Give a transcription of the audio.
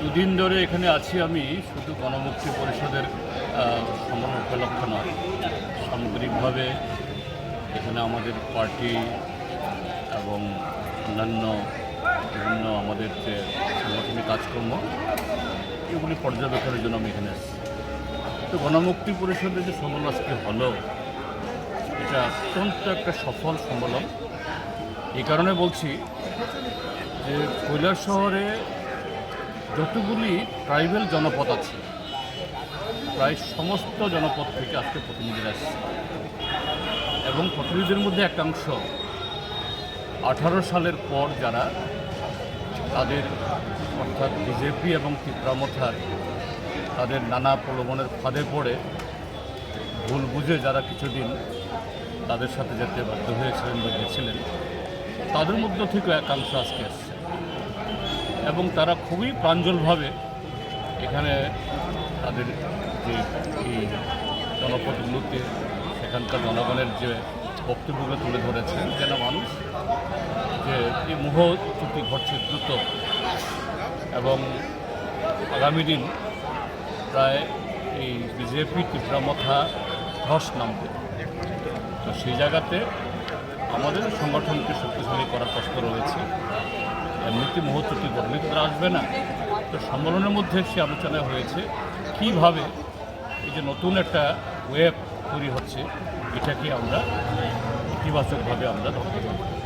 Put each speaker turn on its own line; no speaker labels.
দুদিন ধরে এখানে আছি আমি শুধু গণমুক্তি পরিষদের আহ, সম্মান উপলক্ষ নয় সামগ্রিকভাবে এখানে আমাদের পার্টি এবং অন্যান্য বিভিন্ন আমাদের যে সাংগঠনিক কাজকর্ম এগুলি পর্যবেক্ষণের জন্য আমি এখানে এসেছি। তো গণমুক্তি পরিষদের যে সম্মেলন আজকে হলো এটা অত্যন্ত একটা সফল সম্মেলন। এই কারণে বলছি যে কৈলাস শহরে যতগুলি ট্রাইবেল জনপদ আছে, প্রায় সমস্ত জনপদ থেকে আজকে প্রতিনিধিরা আসছে এবং প্রতিনিধিদের মধ্যে একাংশ আঠারো সালের পর যারা তাদের অর্থাৎ বিজেপি এবং তীব্রামথার তাদের নানা প্রলোভনের ফাঁদে পড়ে ভুল বুঝে যারা কিছুদিন তাদের সাথে যেতে বাধ্য হয়েছিলেন বা গেছিলেন, তাদের মধ্য থেকে একাংশ আজকে এসছে। এবং তারা খুবই প্রাঞ্জলভাবে এখানে তাদের যে এই জনপদগুলোতে সেখানকার জনগণের যে বক্তব্যগুলো তুলে ধরেছেন, যেন মানুষ যে এই মুহ চুক্তি ঘটছে দ্রুত। এবং আগামী দিন প্রায় এই বিজেপি তীব্রামথা ধস নামবে। তো সেই জায়গাতে আমাদের সংগঠনকে শক্তিশালী করার কষ্ট রয়েছে। এমনিতে মুহূর্তটি বদলে করে আসবে না? তো সম্মেলনের মধ্যে সে আলোচনা হয়েছে, কীভাবে এই যে নতুন একটা ওয়েব তৈরি হচ্ছে, এটাকে আমরা ইতিবাচকভাবে আমরা ধরতে পারি।